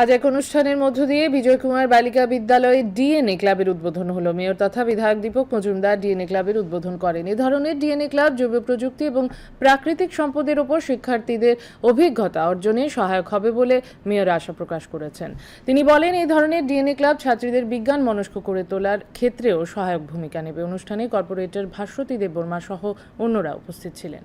আজ এক অনুষ্ঠানের মধ্য দিয়ে বিজয় কুমার বালিকা বিদ্যালয়ে ডিএনএ ক্লাবের উদ্বোধন হলো। মেয়র তথা বিধায়ক দীপক মজুমদার ডিএনএ ক্লাবের উদ্বোধন করেন। এ ধরনের ডিএনএ ক্লাব জৈব প্রযুক্তি এবং প্রাকৃতিক সম্পদের ওপর শিক্ষার্থীদের অভিজ্ঞতা অর্জনে সহায়ক হবে বলে মেয়র আশা প্রকাশ করেছেন। তিনি বলেন, এই ধরনের ডিএনএ ক্লাব ছাত্রীদের বিজ্ঞান মনস্ক করে তোলার ক্ষেত্রেও সহায়ক ভূমিকা নেবে। অনুষ্ঠানে কর্পোরেটর ভাস্বতী দেববর্মা সহ অন্যরা উপস্থিত ছিলেন।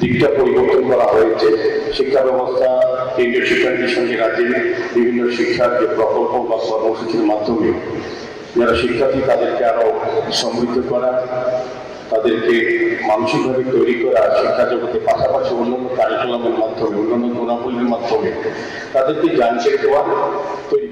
দিকটা পরিবর্তন করা হয়েছে। শিক্ষা ব্যবস্থা, কেন্দ্রীয় শিক্ষানীতির সঙ্গে রাজ্যের বিভিন্ন শিক্ষার যে প্রকল্প বা কর্মসূচির মাধ্যমে যারা শিক্ষার্থী, তাদেরকে আরও সমৃদ্ধ করা, তাদেরকে মানসিকভাবে তৈরি করা, শিক্ষা জগতের পাশাপাশি অন্যান্য কারিকুলামের মাধ্যমে, অন্যান্য গুণাবলীর মাধ্যমে তাদেরকে জানিয়ে দেওয়া, তৈরি